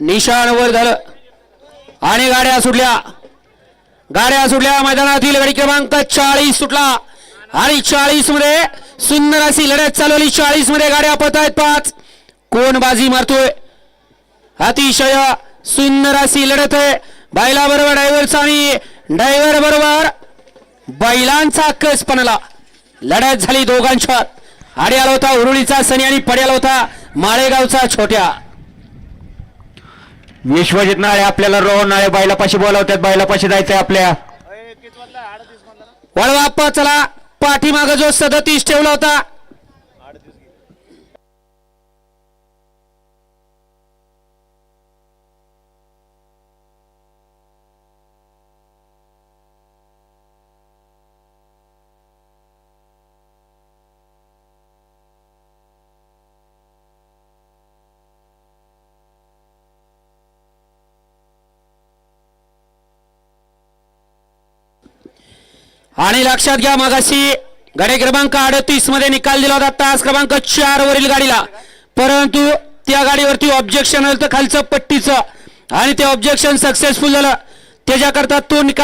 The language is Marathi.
निशाण वर झालं आणि गाड्या सुटल्या. गाड्या सुटल्या. मैदानातील गाडी क्रमांक चाळीस सुटला. आणि चाळीसमध्ये सुंदर अशी लढत चालवली. चाळीसमध्ये गाड्या पत आहेत पाच. कोण बाजी मारतोय? अतिशय सुंदर अशी लढत आहे. बैला बरोबर ड्रायव्हरचा आणि ड्रायव्हर बरोबर बैलांचा कस पणला. लढत झाली दोघांच्या. आडी आला होता उरुळीचा सनी आणि पड्याला होता माळेगावचा छोट्या. विश्वजित नाळे आपल्याला रोहन नाळे बैलापाशी बोलावतात बैलापाशी जायचंय आपल्या. वळवाप्पा चला. पाठीमाग जो सदतीस ठेवला होता आणि लक्षात घ्या मागाशी गाडी क्रमांक अडतीसमध्ये निकाल दिला होता तास क्रमांक चार वरील गाडीला. परंतु त्या गाडीवरती ऑब्जेक्शन आलं होतं खालचं पट्टीचं. आणि ते ऑब्जेक्शन सक्सेसफुल झालं. त्याच्याकरता तो निकाल